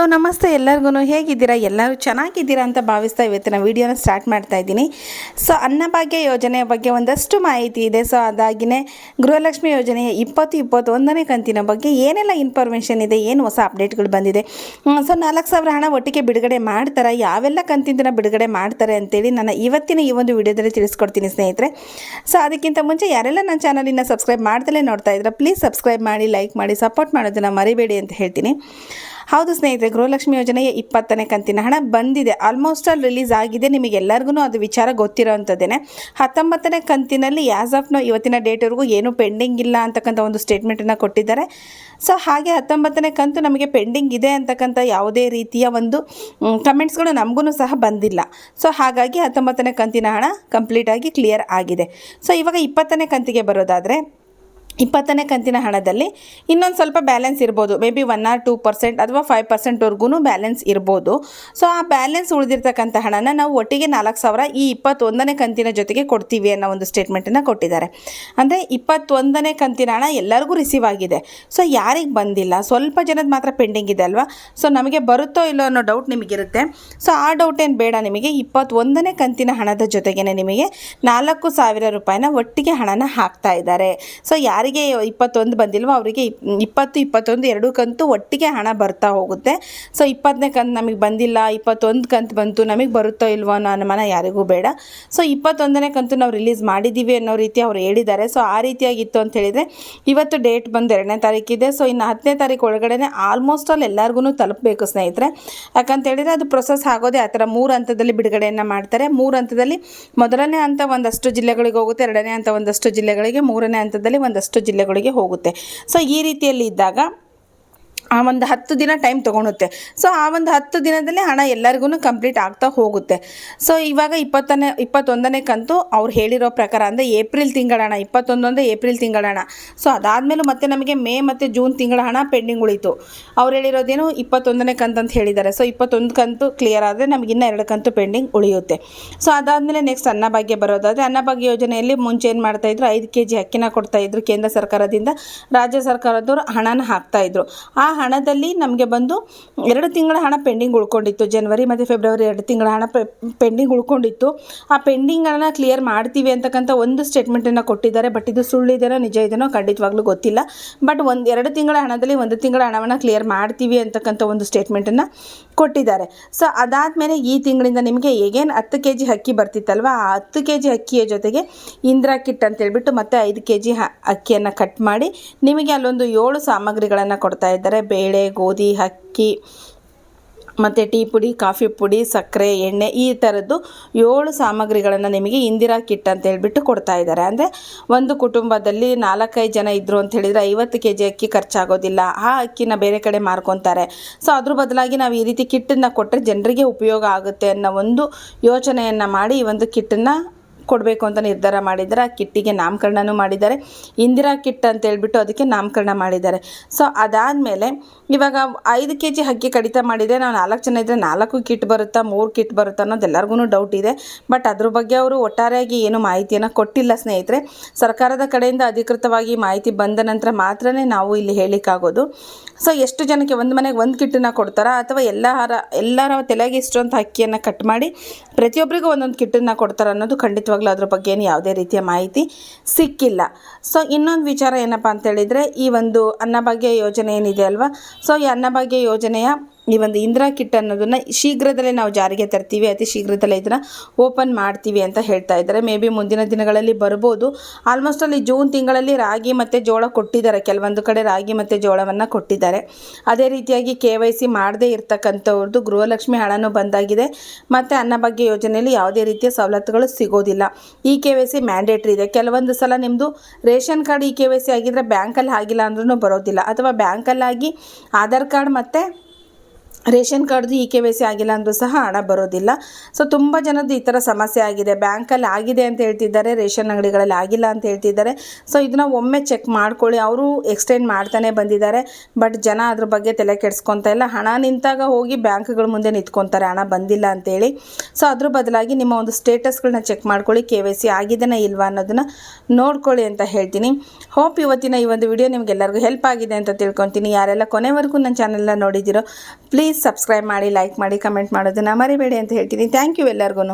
So ನಮಸ್ತೆ ಎಲ್ಲರಿಗೂ ಹೇಗಿದ್ದೀರಾ? ಎಲ್ಲರೂ ಚೆನ್ನಾಗಿದ್ದೀರಾ ಅಂತ ಭಾವಿಸ್ತಾ ಇವತ್ತಿನ ವಿಡಿಯೋನ ಸ್ಟಾರ್ಟ್ ಮಾಡ್ತಾ ಇದ್ದೀನಿ. ಸೊ ಅನ್ನಭಾಗ್ಯ ಯೋಜನೆಯ ಬಗ್ಗೆ ಒಂದಷ್ಟು ಮಾಹಿತಿ ಇದೆ. ಸೊ ಅದಾಗಿನೇ ಗೃಹಲಕ್ಷ್ಮಿ ಯೋಜನೆಯ ಇಪ್ಪತ್ತು ಇಪ್ಪತ್ತೊಂದನೇ ಕಂತಿನ ಬಗ್ಗೆ ಏನೆಲ್ಲ ಇನ್ಫಾರ್ಮೇಷನ್ ಇದೆ? ಏನು ಹೊಸ ಅಪ್ಡೇಟ್ಗಳು ಬಂದಿದೆ? ಸೊ ನಾಲ್ಕು ಸಾವಿರ ಹಣ ಒಟ್ಟಿಗೆ ಬಿಡುಗಡೆ ಮಾಡ್ತಾರೆ? ಯಾವೆಲ್ಲ ಕಂತಿನ ಬಿಡುಗಡೆ ಮಾಡ್ತಾರೆ ಅಂತೇಳಿ ನಾನು ಇವತ್ತಿನ ಈ ಒಂದು ವಿಡಿಯೋದಲ್ಲಿ ತಿಳಿಸ್ಕೊಡ್ತೀನಿ ಸ್ನೇಹಿತರೆ. ಸೊ ಅದಕ್ಕಿಂತ ಮುಂಚೆ ಯಾರೆಲ್ಲ ನನ್ನ ಚಾನಲಿನ ಸಬ್ಸ್ಕ್ರೈಬ್ ಮಾಡ್ದಲೇ ನೋಡ್ತಾ ಇದ್ರೆ ಪ್ಲೀಸ್ ಸಬ್ಸ್ಕ್ರೈಬ್ ಮಾಡಿ ಲೈಕ್ ಮಾಡಿ ಸಪೋರ್ಟ್ ಮಾಡೋದನ್ನು ಮರಿಬೇಡಿ ಅಂತ ಹೇಳ್ತೀನಿ. ಹೌದು ಸ್ನೇಹಿತರೆ, ಗೃಹಲಕ್ಷ್ಮಿ ಯೋಜನೆಯ ಇಪ್ಪತ್ತನೇ ಕಂತಿನ ಹಣ ಬಂದಿದೆ. ಆಲ್ಮೋಸ್ಟ್ ಆಲ್ ರಿಲೀಸ್ ಆಗಿದೆ. ನಿಮಗೆಲ್ಲರಿಗೂ ಅದು ವಿಚಾರ ಗೊತ್ತಿರೋವಂಥದ್ದೇನೆ ಹತ್ತೊಂಬತ್ತನೇ ಕಂತಿನಲ್ಲಿ ಆ್ಯಸ್ ಆಫ್ ನೋ ಇವತ್ತಿನ ಡೇಟ್ವರೆಗೂ ಏನೂ ಪೆಂಡಿಂಗ್ ಇಲ್ಲ ಅಂತಕ್ಕಂಥ ಒಂದು ಸ್ಟೇಟ್ಮೆಂಟನ್ನು ಕೊಟ್ಟಿದ್ದಾರೆ. ಸೊ ಹಾಗೆ ಹತ್ತೊಂಬತ್ತನೇ ಕಂತು ನಮಗೆ ಪೆಂಡಿಂಗ್ ಇದೆ ಅಂತಕ್ಕಂಥ ಯಾವುದೇ ರೀತಿಯ ಒಂದು ಕಮೆಂಟ್ಸ್ಗಳು ನಮಗೂ ಸಹ ಬಂದಿಲ್ಲ. ಸೊ ಹಾಗಾಗಿ ಹತ್ತೊಂಬತ್ತನೇ ಕಂತಿನ ಹಣ ಕಂಪ್ಲೀಟಾಗಿ ಕ್ಲಿಯರ್ ಆಗಿದೆ. ಸೊ ಇವಾಗ ಇಪ್ಪತ್ತನೇ ಕಂತಿಗೆ ಬರೋದಾದರೆ ಇಪ್ಪತ್ತನೇ ಕಂತಿನ ಹಣದಲ್ಲಿ ಇನ್ನೊಂದು ಸ್ವಲ್ಪ ಬ್ಯಾಲೆನ್ಸ್ ಇರ್ಬೋದು. Maybe one or two percent ಅಥವಾ ಫೈವ್ ಪರ್ಸೆಂಟ್ವರೆಗೂ ಬ್ಯಾಲೆನ್ಸ್ ಇರ್ಬೋದು. ಸೊ ಆ ಬ್ಯಾಲೆನ್ಸ್ ಉಳಿದಿರ್ತಕ್ಕಂಥ ಹಣನ ನಾವು ಒಟ್ಟಿಗೆ ನಾಲ್ಕು ಸಾವಿರ ಈ ಇಪ್ಪತ್ತೊಂದನೇ ಕಂತಿನ ಜೊತೆಗೆ ಕೊಡ್ತೀವಿ ಅನ್ನೋ ಒಂದು ಸ್ಟೇಟ್ಮೆಂಟನ್ನು ಕೊಟ್ಟಿದ್ದಾರೆ. ಅಂದರೆ ಇಪ್ಪತ್ತೊಂದನೇ ಕಂತಿನ ಹಣ ಎಲ್ಲರಿಗೂ ರಿಸೀವ್ ಆಗಿದೆ. ಸೊ ಯಾರಿಗೆ ಬಂದಿಲ್ಲ? ಸ್ವಲ್ಪ ಜನದ ಮಾತ್ರ ಪೆಂಡಿಂಗ್ ಇದೆ ಅಲ್ವಾ? ಸೊ ನಮಗೆ ಬರುತ್ತೋ ಇಲ್ಲೋ ಅನ್ನೋ ಡೌಟ್ ನಿಮಗಿರುತ್ತೆ. ಸೊ ಆ ಡೌಟ್ ಏನು ಬೇಡ ನಿಮಗೆ, ಇಪ್ಪತ್ತೊಂದನೇ ಕಂತಿನ ಹಣದ ಜೊತೆಗೇ ನಿಮಗೆ ನಾಲ್ಕು ಸಾವಿರ ರೂಪಾಯಿನ ಒಟ್ಟಿಗೆ ಹಣನ ಹಾಕ್ತಾ ಇದ್ದಾರೆ. ಸೊ ಯಾರಿಗೆ ಇಪ್ಪತ್ತೊಂದು ಬಂದಿಲ್ವೋ, ಅವರಿಗೆ ಇಪ್ಪತ್ತು, ಇಪ್ಪತ್ತೊಂದು ಎರಡು ಕಂತು ಒಟ್ಟಿಗೆ ಹಣ ಬರ್ತಾ ಹೋಗುತ್ತೆ. ಸೊ ಇಪ್ಪತ್ತನೇ ಕಂತು ನಮಗೆ ಬಂದಿಲ್ಲ, ಇಪ್ಪತ್ತೊಂದು ಕಂತು ಬಂತು, ನಮಗೆ ಬರುತ್ತೋ ಇಲ್ವೋ ಅನ್ನೋ ಅನುಮಾನ ಯಾರಿಗೂ ಬೇಡ. ಸೊ ಇಪ್ಪತ್ತೊಂದನೇ ಕಂತು ನಾವು ರಿಲೀಸ್ ಮಾಡಿದ್ದೀವಿ ಅನ್ನೋ ರೀತಿ ಅವ್ರು ಹೇಳಿದ್ದಾರೆ. ಸೊ ಆ ರೀತಿಯಾಗಿತ್ತು ಅಂತ ಹೇಳಿದರೆ, ಇವತ್ತು ಡೇಟ್ ಬಂದು ಎರಡನೇ ತಾರೀಕಿದೆ ಸೊ ಇನ್ನು ಹತ್ತನೇ ತಾರೀಕು ಒಳಗಡೆ ಆಲ್ಮೋಸ್ಟ್ ಆಲ್ ಎಲ್ಲರಿಗೂ ತಲುಪಬೇಕು ಸ್ನೇಹಿತರೆ. ಯಾಕಂತ ಹೇಳಿದರೆ ಅದು ಪ್ರೊಸೆಸ್ ಆಗೋದೇ ಆ ಥರ ಮೂರು ಹಂತದಲ್ಲಿ ಬಿಡುಗಡೆಯನ್ನು ಮಾಡ್ತಾರೆ. ಮೂರು ಹಂತದಲ್ಲಿ ಮೊದಲನೇ ಹಂತ ಒಂದಷ್ಟು ಜಿಲ್ಲೆಗಳಿಗೆ ಹೋಗುತ್ತೆ, ಎರಡನೇ ಹಂತ ಒಂದಷ್ಟು ಜಿಲ್ಲೆಗಳಿಗೆ, ಮೂರನೇ ಹಂತದಲ್ಲಿ ಒಂದಷ್ಟು ಜಿಲ್ಲೆಗಳಿಗೆ ಹೋಗುತ್ತೆ. ಸೊ ಈ ರೀತಿಯಲ್ಲಿ ಇದ್ದಾಗ ಆ ಒಂದು ಹತ್ತು ದಿನ ಟೈಮ್ ತೊಗೊಳುತ್ತೆ. ಸೊ ಆ ಒಂದು ಹತ್ತು ದಿನದಲ್ಲಿ ಹಣ ಎಲ್ಲರಿಗೂ ಕಂಪ್ಲೀಟ್ ಆಗ್ತಾ ಹೋಗುತ್ತೆ. ಸೊ ಇವಾಗ ಇಪ್ಪತ್ತನೇ, ಇಪ್ಪತ್ತೊಂದನೇ ಕಂತು ಅವ್ರು ಹೇಳಿರೋ ಪ್ರಕಾರ ಅಂದರೆ ಏಪ್ರಿಲ್ ತಿಂಗಳ ಹಣ, ಇಪ್ಪತ್ತೊಂದು ಅಂದರೆ ಏಪ್ರಿಲ್ ತಿಂಗಳ ಹಣ. ಸೊ ಅದಾದಮೇಲೂ ಮತ್ತೆ ನಮಗೆ ಮೇ ಮತ್ತು ಜೂನ್ ತಿಂಗಳ ಹಣ ಪೆಂಡಿಂಗ್ ಉಳಿತು. ಅವ್ರು ಹೇಳಿರೋದೇನು ಇಪ್ಪತ್ತೊಂದನೇ ಕಂತು ಅಂತ ಹೇಳಿದ್ದಾರೆ. ಸೊ ಇಪ್ಪತ್ತೊಂದು ಕಂತು ಕ್ಲಿಯರ್ ಆದರೆ ನಮಗೆ ಇನ್ನೂ ಎರಡು ಕಂತು ಪೆಂಡಿಂಗ್ ಉಳಿಯುತ್ತೆ. ಸೊ ಅದಾದಮೇಲೆ ನೆಕ್ಸ್ಟ್ ಅನ್ನಭಾಗ್ಯ ಬರೋದಾದರೆ ಅನ್ನಭಾಗ್ಯ ಯೋಜನೆಯಲ್ಲಿ ಮುಂಚೆ ಏನು ಮಾಡ್ತಾಯಿದ್ರು ಐದು ಕೆ ಜಿ ಅಕ್ಕಿನ ಕೊಡ್ತಾಯಿದ್ರು ಕೇಂದ್ರ ಸರ್ಕಾರದಿಂದ. ರಾಜ್ಯ ಸರ್ಕಾರದವರು ಹಣನ ಹಾಕ್ತಾಯಿದ್ರು ಆ ಹಣದಲ್ಲಿ ನಮಗೆ ಬಂದು ಎರಡು ತಿಂಗಳ ಹಣ ಪೆಂಡಿಂಗ್ ಉಳ್ಕೊಂಡಿತ್ತು. ಜನವರಿ ಮತ್ತು ಫೆಬ್ರವರಿ ಎರಡು ತಿಂಗಳ ಹಣ ಪೆಂಡಿಂಗ್ ಉಳ್ಕೊಂಡಿತ್ತು. ಆ ಪೆಂಡಿಂಗ್ ಹಣ ಕ್ಲಿಯರ್ ಮಾಡ್ತೀವಿ ಅಂತಕ್ಕಂಥ ಒಂದು ಸ್ಟೇಟ್ಮೆಂಟನ್ನು ಕೊಟ್ಟಿದ್ದಾರೆ. ಬಟ್ ಇದು ಸುಳ್ಳಿದೇನೋ ನಿಜ ಇದೇನೋ ಖಂಡಿತವಾಗ್ಲೂ ಗೊತ್ತಿಲ್ಲ. ಬಟ್ ಒಂದು ಎರಡು ತಿಂಗಳ ಹಣದಲ್ಲಿ ಒಂದು ತಿಂಗಳ ಹಣವನ್ನು ಕ್ಲಿಯರ್ ಮಾಡ್ತೀವಿ ಅಂತಕ್ಕಂಥ ಒಂದು ಸ್ಟೇಟ್ಮೆಂಟನ್ನು ಕೊಟ್ಟಿದ್ದಾರೆ. ಸೊ ಅದಾದಮೇಲೆ ಈ ತಿಂಗಳಿಂದ ನಿಮಗೆ ಏಗೇನು ಹತ್ತು ಕೆ ಜಿ ಅಕ್ಕಿ ಬರ್ತಿತ್ತಲ್ವ? ಆ ಹತ್ತು ಕೆ ಜಿ ಅಕ್ಕಿಯ ಜೊತೆಗೆ ಇಂದಿರಾ ಕಿಟ್ ಅಂತ ಹೇಳ್ಬಿಟ್ಟು ಮತ್ತೆ ಐದು ಕೆ ಜಿ ಅಕ್ಕಿಯನ್ನು ಕಟ್ ಮಾಡಿ ನಿಮಗೆ ಅಲ್ಲೊಂದು ಏಳು ಸಾಮಗ್ರಿಗಳನ್ನು ಕೊಡ್ತಾ ಇದ್ದಾರೆ. ಬೇಳೆ, ಗೋಧಿ, ಅಕ್ಕಿ, ಮತ್ತು ಟೀ ಪುಡಿ, ಕಾಫಿ ಪುಡಿ, ಸಕ್ಕರೆ, ಎಣ್ಣೆ ಈ ಥರದ್ದು ಏಳು ಸಾಮಗ್ರಿಗಳನ್ನು ನಿಮಗೆ ಇಂದಿರಾ ಕಿಟ್ ಅಂತ ಹೇಳ್ಬಿಟ್ಟು ಕೊಡ್ತಾ ಇದ್ದಾರೆ. ಅಂದರೆ ಒಂದು ಕುಟುಂಬದಲ್ಲಿ ನಾಲ್ಕೈದು ಜನ ಇದ್ದರು ಅಂತ ಹೇಳಿದರೆ ಐವತ್ತು ಕೆ ಜಿ ಅಕ್ಕಿ ಖರ್ಚಾಗೋದಿಲ್ಲ. ಆ ಅಕ್ಕಿನ ಬೇರೆ ಕಡೆ ಮಾರ್ಕೊತಾರೆ. ಸೊ ಅದ್ರ ಬದಲಾಗಿ ನಾವು ಈ ರೀತಿ ಕಿಟ್ಟನ್ನು ಕೊಟ್ಟರೆ ಜನರಿಗೆ ಉಪಯೋಗ ಆಗುತ್ತೆ ಅನ್ನೋ ಒಂದು ಯೋಚನೆಯನ್ನು ಮಾಡಿ ಈ ಒಂದು ಕಿಟ್ಟನ್ನು ಕೊಡಬೇಕು ಅಂತ ನಿರ್ಧಾರ ಮಾಡಿದ್ದಾರೆ. ಆ ಕಿಟ್ಟಿಗೆ ನಾಮಕರಣನೂ ಮಾಡಿದ್ದಾರೆ. ಇಂದಿರಾ ಕಿಟ್ ಅಂತ ಹೇಳ್ಬಿಟ್ಟು ಅದಕ್ಕೆ ನಾಮಕರಣ ಮಾಡಿದ್ದಾರೆ. ಸೊ ಅದಾದಮೇಲೆ ಇವಾಗ ಐದು ಕೆ ಜಿ ಹಕ್ಕಿ ಕಡಿತ ಮಾಡಿದರೆ ನಾವು ನಾಲ್ಕು ಜನ ಇದ್ದರೆ ನಾಲ್ಕು ಕಿಟ್ ಬರುತ್ತಾ, ಮೂರು ಕಿಟ್ ಬರುತ್ತಾ ಅನ್ನೋದು ಎಲ್ಲರಿಗೂ ಡೌಟ್ ಇದೆ. ಬಟ್ ಅದ್ರ ಬಗ್ಗೆ ಅವರು ಒಟ್ಟಾರೆಯಾಗಿ ಏನು ಮಾಹಿತಿಯನ್ನು ಕೊಟ್ಟಿಲ್ಲ ಸ್ನೇಹಿತರೆ. ಸರ್ಕಾರದ ಕಡೆಯಿಂದ ಅಧಿಕೃತವಾಗಿ ಮಾಹಿತಿ ಬಂದ ನಂತರ ಮಾತ್ರನೇ ನಾವು ಇಲ್ಲಿ ಹೇಳಿಕ್ಕಾಗೋದು ಸೊ ಎಷ್ಟು ಜನಕ್ಕೆ ಒಂದು ಮನೆಗೆ ಒಂದು ಕಿಟ್ಟನ್ನು ಕೊಡ್ತಾರಾ? ಅಥವಾ ಎಲ್ಲರ ಎಲ್ಲರ ತಲೆಗೆ ಇಷ್ಟೊಂದು ಹಕ್ಕಿಯನ್ನು ಕಟ್ ಮಾಡಿ ಪ್ರತಿಯೊಬ್ಬರಿಗೂ ಒಂದೊಂದು ಕಿಟ್ಟನ್ನು ಕೊಡ್ತಾರೆ ಅನ್ನೋದು ಖಂಡಿತವಾಗ್ಲೂ ಅದ್ರ ಬಗ್ಗೆ ಏನು ಯಾವುದೇ ರೀತಿಯ ಮಾಹಿತಿ ಸಿಕ್ಕಿಲ್ಲ. ಸೊ ಇನ್ನೊಂದು ವಿಚಾರ ಏನಪ್ಪ ಅಂತೇಳಿದರೆ ಈ ಒಂದು ಅನ್ನಭಾಗ್ಯ ಯೋಜನೆ ಏನಿದೆ ಅಲ್ವಾ? ಸೊ ಈ ಅನ್ನಭಾಗ್ಯ ಯೋಜನೆಯ ಈ ಒಂದು ಇಂದಿರಾ ಕಿಟ್ ಅನ್ನೋದನ್ನು ಶೀಘ್ರದಲ್ಲೇ ನಾವು ಜಾರಿಗೆ ತರ್ತೀವಿ, ಅತಿ ಶೀಘ್ರದಲ್ಲೇ ಇದನ್ನು ಓಪನ್ ಮಾಡ್ತೀವಿ ಅಂತ ಹೇಳ್ತಾ ಇದ್ದಾರೆ. ಮೇ ಬಿ ಮುಂದಿನ ದಿನಗಳಲ್ಲಿ ಬರ್ಬೋದು. ಆಲ್ಮೋಸ್ಟ್ ಅಲ್ಲಿ ಜೂನ್ ತಿಂಗಳಲ್ಲಿ ರಾಗಿ ಮತ್ತು ಜೋಳ ಕೊಟ್ಟಿದ್ದಾರೆ. ಕೆಲವೊಂದು ಕಡೆ ರಾಗಿ ಮತ್ತು ಜೋಳವನ್ನು ಕೊಟ್ಟಿದ್ದಾರೆ. ಅದೇ ರೀತಿಯಾಗಿ ಕೆ ವೈ ಸಿ ಮಾಡದೇ ಇರ್ತಕ್ಕಂಥವ್ರದ್ದು ಗೃಹಲಕ್ಷ್ಮಿ ಹಣನೂ ಬಂದಾಗಿದೆ. ಮತ್ತು ಅನ್ನಭಾಗ್ಯ ಯೋಜನೆಯಲ್ಲಿ ಯಾವುದೇ ರೀತಿಯ ಸವಲತ್ತುಗಳು ಸಿಗೋದಿಲ್ಲ. ಈ ಕೆ ವೈ ಸಿ ಮ್ಯಾಂಡೇಟ್ರಿ ಇದೆ. ಕೆಲವೊಂದು ಸಲ ನಿಮ್ಮದು ration card e K Y C ಆಗಿದ್ದರೆ ಬ್ಯಾಂಕಲ್ಲಿ ಆಗಿಲ್ಲ ಅಂದ್ರೂ ಬರೋದಿಲ್ಲ. ಅಥವಾ ಬ್ಯಾಂಕಲ್ಲಾಗಿ ಆಧಾರ್ ಕಾರ್ಡ್ ಮತ್ತು ರೇಷನ್ ಕಾರ್ಡ್ದು ಇ ಕೆ ವೈ ಸಿ ಆಗಿಲ್ಲ ಅಂದರೂ ಸಹ ಹಣ ಬರೋದಿಲ್ಲ. ಸೊ ತುಂಬ ಜನದ್ದು ಈ ಥರ ಸಮಸ್ಯೆ ಆಗಿದೆ. ಬ್ಯಾಂಕಲ್ಲಿ ಆಗಿದೆ ಅಂತ ಹೇಳ್ತಿದ್ದಾರೆ, ರೇಷನ್ ಅಂಗಡಿಗಳಲ್ಲಿ ಆಗಿಲ್ಲ ಅಂತ ಹೇಳ್ತಿದ್ದಾರೆ. ಸೊ ಇದನ್ನು ಒಮ್ಮೆ ಚೆಕ್ ಮಾಡ್ಕೊಳ್ಳಿ. ಅವರು ಎಕ್ಸ್ಟೆಂಡ್ ಮಾಡ್ತಾನೆ ಬಂದಿದ್ದಾರೆ. ಬಟ್ ಜನ ಅದ್ರ ಬಗ್ಗೆ ತಲೆ ಕೆಡಿಸ್ಕೊತಾ ಇಲ್ಲ. ಹಣ ನಿಂತಾಗ ಹೋಗಿ ಬ್ಯಾಂಕ್ಗಳ ಮುಂದೆ ನಿಂತ್ಕೊತಾರೆ. ಹಣ ಬಂದಿಲ್ಲ ಅಂತೇಳಿ. ಸೊ ಅದ್ರ ಬದಲಾಗಿ ನಿಮ್ಮ ಒಂದು ಸ್ಟೇಟಸ್ಗಳನ್ನ ಚೆಕ್ ಮಾಡ್ಕೊಳ್ಳಿ. ಕೆ ವೈ ಸಿ ಆಗಿದೆನಾ ಇಲ್ವಾ ಅನ್ನೋದನ್ನು ನೋಡ್ಕೊಳ್ಳಿ ಅಂತ ಹೇಳ್ತೀನಿ. ಹೋಪ್ ಇವತ್ತಿನ ಈ ಒಂದು ವಿಡಿಯೋ ನಿಮಗೆಲ್ಲರಿಗೂ ಹೆಲ್ಪ್ ಆಗಿದೆ ಅಂತ ತಿಳ್ಕೊತೀನಿ. ಯಾರೆಲ್ಲ ಕೊನೆವರೆಗೂ ನನ್ನ ಚಾನೆಲ್ನ ನೋಡಿದ್ದೀರೋ ಪ್ಲೀಸ್ ಪ್ಲೀಸ್ ಸಬ್ಸ್ಕ್ರೈಬ್ ಮಾಡಿ ಲೈಕ್ ಮಾಡಿ ಕಮೆಂಟ್ ಮಾಡೋದನ್ನು ಮರಿಬೇಡಿ ಅಂತ ಹೇಳ್ತೀನಿ. ಥ್ಯಾಂಕ್ ಯು ಎಲ್ಲರಿಗೂ